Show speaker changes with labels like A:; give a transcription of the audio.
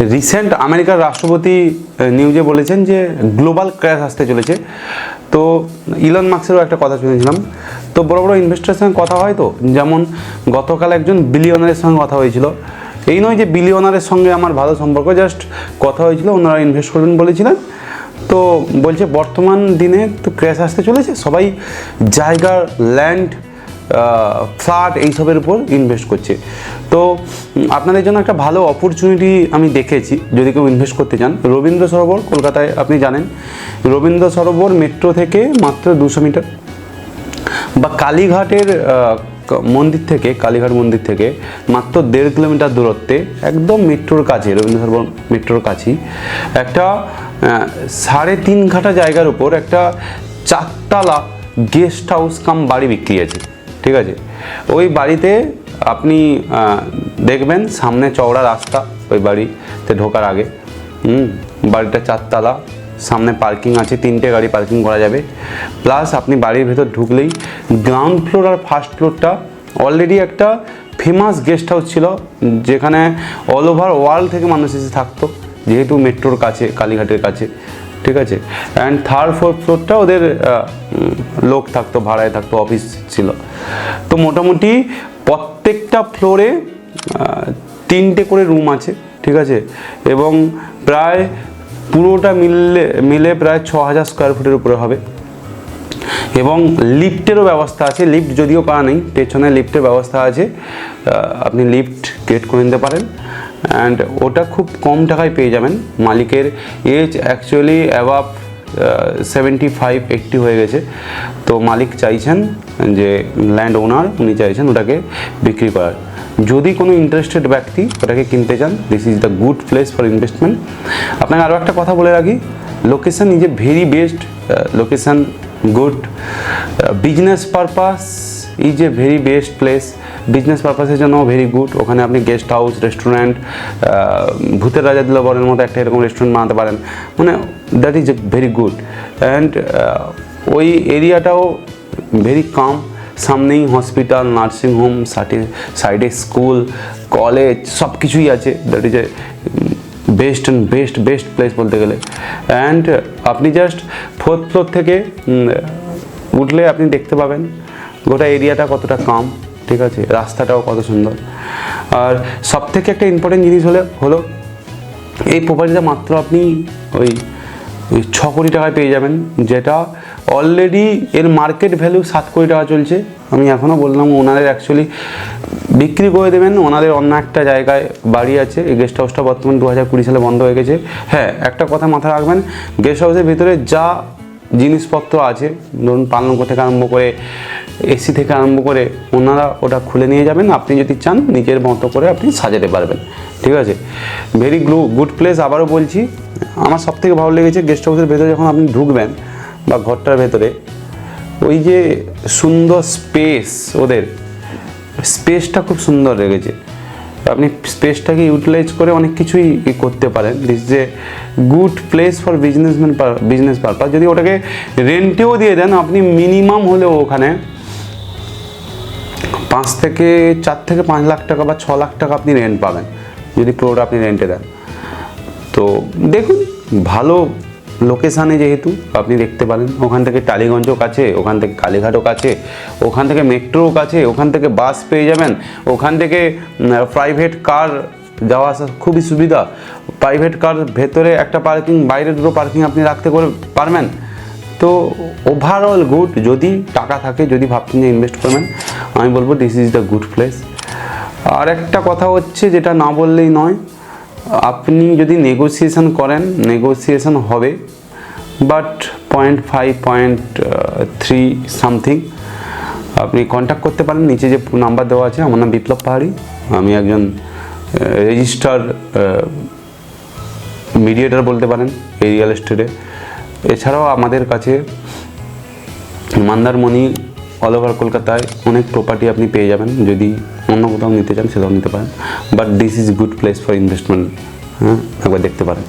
A: Recent আমেরিকার রাষ্ট্রপতি নিউজে বলেছেন যে গ্লোবাল ক্র্যাশ আসতে চলেছে। তো ইলন মার্কসেরও একটা কথা শুনেছিলাম। তো বড় বড় ইনভেস্টারের সঙ্গে কথা হয় তো? যেমন গতকাল একজন বিলিয়নারের সঙ্গে কথা হয়েছিল। এই নয় যে বিলিয়নারের সঙ্গে আমার ভালো সম্পর্ক জাস্ট কথা হয়েছিল, ওনারা ইনভেস্ট করবেন বলেছিলেন। তো বলছে বর্তমান দিনে তো ক্র্যাশ আসতে চলেছে। সবাই জায়গার ল্যান্ড ফ্ল্যাট এইসবের উপর ইনভেস্ট করছে। তো আপনাদের জন্য একটা ভালো অপরচুনিটি আমি দেখেছি, যদি কেউ ইনভেস্ট করতে চান। রবীন্দ্র সরোবর, কলকাতায় আপনি জানেন, রবীন্দ্র সরোবর মেট্রো থেকে মাত্র দুশো মিটার। বা কালীঘাটের মন্দির থেকে, কালীঘাট মন্দির থেকে মাত্র দেড় কিলোমিটার দূরত্বে, একদম মেট্রোর কাছে, রবীন্দ্র সরোবর মেট্রোর কাছেই, একটা সাড়ে তিন ঘাটা জায়গার উপর একটা চারতলা গেস্ট হাউস কাম বাড়ি বিক্রি আছে ঠিক আছে? ওই বাড়িতে আপনি দেখবেন সামনে চওড়া রাস্তা ওই বাড়িতে ঢোকার আগে। হুম, বাড়িটা চারতলা, সামনে পার্কিং আছে, তিনটে গাড়ি পার্কিং করা যাবে। প্লাস আপনি বাড়ির ভেতর ঢুকলেই গ্রাউন্ড ফ্লোর আর ফার্স্ট ফ্লোরটা অলরেডি একটা ফেমাস গেস্ট হাউস ছিল, যেখানে অল ওভার ওয়ার্ল্ড থেকে মানুষ এসে থাকতো, যেহেতু মেট্রোর কাছে, কালীঘাটের কাছে, ঠিক আছে? অ্যান্ড থার্ড ফোর্থ ফ্লোরটা ওদের লোক থাকতো, ভাড়ায় থাকতো অফিস ছিল। তো মোটামুটি প্রত্যেকটা ফ্লোরে তিনটে করে রুম আছে, ঠিক আছে? এবং প্রায় পুরোটা মিললে, মিলে প্রায় ছ হাজার স্কোয়ার ফুটের উপরে হবে। এবং লিফটেরও ব্যবস্থা আছে। লিফট যদিও করা নেই, পেছনে লিফটের ব্যবস্থা আছে। আপনি লিফট ক্রিয়েট করে নিতে পারেন। অ্যান্ড ওটা খুব কম টাকায় পেয়ে যাবেন। মালিকের age actually above seventy five eighty হয়ে গেছে। তো মালিক চাইছেন যে ল্যান্ড ওনার উনি চাইছেন ওটাকে বিক্রি করার। যদি কোনো ইন্টারেস্টেড ব্যক্তি ওটাকে কিনতে চান this is the good place for investment আপনাকে আরও একটা কথা বলে রাখি location is a very best location good business purpose is a very best place business পারপাসের জন্য ভেরি গুড ওখানে আপনি গেস্ট হাউস রেস্টুরেন্ট ভূতের রাজা দিলবরের মতো একটা এরকম রেস্টুরেন্ট বানাতে পারেন। মানে that is very good and ওই এরিয়াটাও ভেরি কাম সামনেই হসপিটাল নার্সিং হোম সাইডে সাইডে স্কুল কলেজ সব কিছুই আছে that is a best and best best place বলতে গেলে। অ্যান্ড আপনি জাস্ট ফোর্থ ফ্লোর থেকে উঠলে আপনি দেখতে পাবেন। গোটা এরিয়াটা কতটা কাম ঠিক আছে? রাস্তাটাও কত সুন্দর। আর সব থেকে একটা ইম্পর্টেন্ট জিনিস হলে, হলো এই প্রপার্টিটা মাত্র আপনি ওই ওই ছ কোটি টাকায় পেয়ে যাবেন, যেটা অলরেডি এর মার্কেট ভ্যালু সাত কোটি টাকা চলছে। আমি এখনও বললাম, ওনাদের অ্যাকচুয়ালি বিক্রি করে দেবেন। ওনাদের অন্য একটা জায়গায় বাড়ি আছে, এই গেস্ট হাউসটা বর্তমানে দু হাজার কুড়ি সালে বন্ধ হয়ে গেছে। হ্যাঁ একটা কথা মাথায় রাখবেন গেস্ট হাউসের ভিতরে যা জিনিসপত্র আছে, ধরুন পালঙ্ক থেকে আরম্ভ করে এসি থেকে আরম্ভ করে ওনারা ওটা খুলে নিয়ে যাবেন, আপনি যদি চান নিজের মতো করে আপনি সাজাতে পারবেন, ঠিক আছে? ভেরি গ্লু গুড প্লেস আবারও বলছি, আমার সব থেকে ভালো লেগেছে গেস্ট হাউসের ভেতরে যখন আপনি ঢুকবেন বা ঘরটার ভেতরে, ওই যে সুন্দর স্পেস ওদের স্পেসটা খুব সুন্দর লেগেছে। আপনি স্পেসটাকে ইউটিলাইজ করে অনেক কিছুই করতে পারেন। দিস যে good place for businessman business purpose যদি ওটাকে রেন্টেও দিয়ে দেন, আপনি মিনিমাম হলেও ওখানে পাঁচ থেকে চার থেকে পাঁচ লাখ টাকা বা ছ লাখ টাকা আপনি রেন্ট পাবেন। যদি পুরোটা আপনি রেন্টে দেন। তো দেখুন, ভালো লোকেশানে যেহেতু আপনি দেখতে পারেন। ওখান থেকে টালিগঞ্জও কাছে, ওখান থেকে কালীঘাটও কাছে, ওখান থেকে মেট্রোও কাছে, ওখান থেকে বাস পেয়ে যাবেন। ওখান থেকে প্রাইভেট কার যাওয়া আসা খুবই সুবিধা। প্রাইভেট কার ভেতরে একটা পার্কিং বাইরে দুটো পার্কিং আপনি রাখতে করে পারবেন। তো ওভারঅল গুড যদি টাকা থাকে, যদি ভাবছেন যে ইনভেস্ট করবেন, আমি বলব this is the good place আর একটা কথা হচ্ছে, যেটা না বললেই নয় আপনি যদি নেগোসিয়েশন করেন নেগোসিয়েশন হবে but point five point three something আপনি কন্ট্যাক্ট করতে পারেন, নিচে যে নাম্বার দেওয়া আছে, আমার নাম বিপ্লব পাহাড়ি, আমি একজন রেজিস্টার মিডিয়েটার বলতে পারেন, এই রিয়েল এস্টেটে এছাড়াও আমাদের কাছে মন্দারমণি অল ওভার কলকাতায় অনেক প্রপার্টি আপনি পেয়ে যাবেন। যদি অন্য কোথাও নিতে চান, সেটাও নিতে পারেন। But this is good place for investment হ্যাঁ একবার দেখতে পারেন।